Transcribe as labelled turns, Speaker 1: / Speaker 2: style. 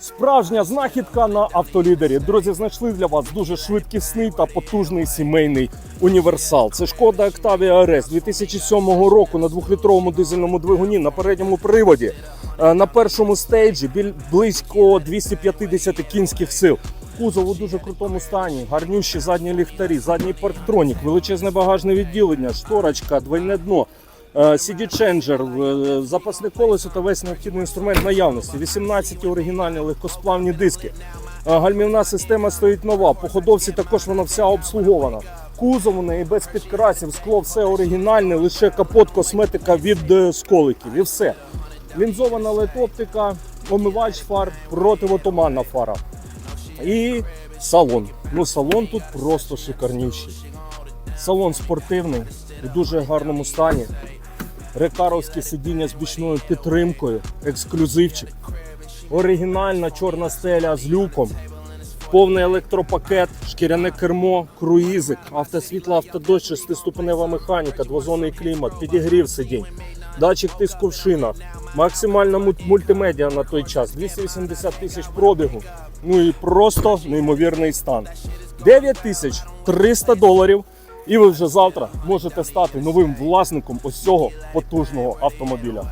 Speaker 1: Справжня знахідка на автолідері. Друзі, знайшли для вас дуже швидкісний та потужний сімейний універсал. Це шкода Octavia RS 2007 року на двохлітровому дизельному двигуні на передньому приводі. Е, На першому стейджі біль близько 250 кінських сил. Кузов у дуже крутому стані, гарнющі задні ліхтарі, задній парктронік, величезне багажне відділення, шторочка, двойне дно. Е, CD-ченджер, запасне колесо та весь необхідний інструмент наявності. 18 оригінальні легкосплавні диски. Е, Гальмівна система стоїть нова. По ходовці також вона вся обслугована. Кузов у неї без підкрасів, скло все оригінальне, лише капот, косметика від е, сколиків і все. Лінзована LED-оптика, омивач фар, противотуманна фара. І салон. Ну, салон тут просто шикарнющий. Салон спортивний, у дуже гарному стані. Рекаровське сидіння з бічною підтримкою, ексклюзивчик. Оригінальна чорна стеля з люком, повний електропакет, шкіряне кермо, круїзик, автосвітло, автодощ, шестиступенева механіка, двозонний клімат, підігрів сидінь, датчик тиску в шинах, максимальна мультимедіа на той час, 280 тисяч пробігу. Ну і просто неймовірний стан. 9300 доларів. І ви вже завтра можете стати новим власником ось цього потужного автомобіля.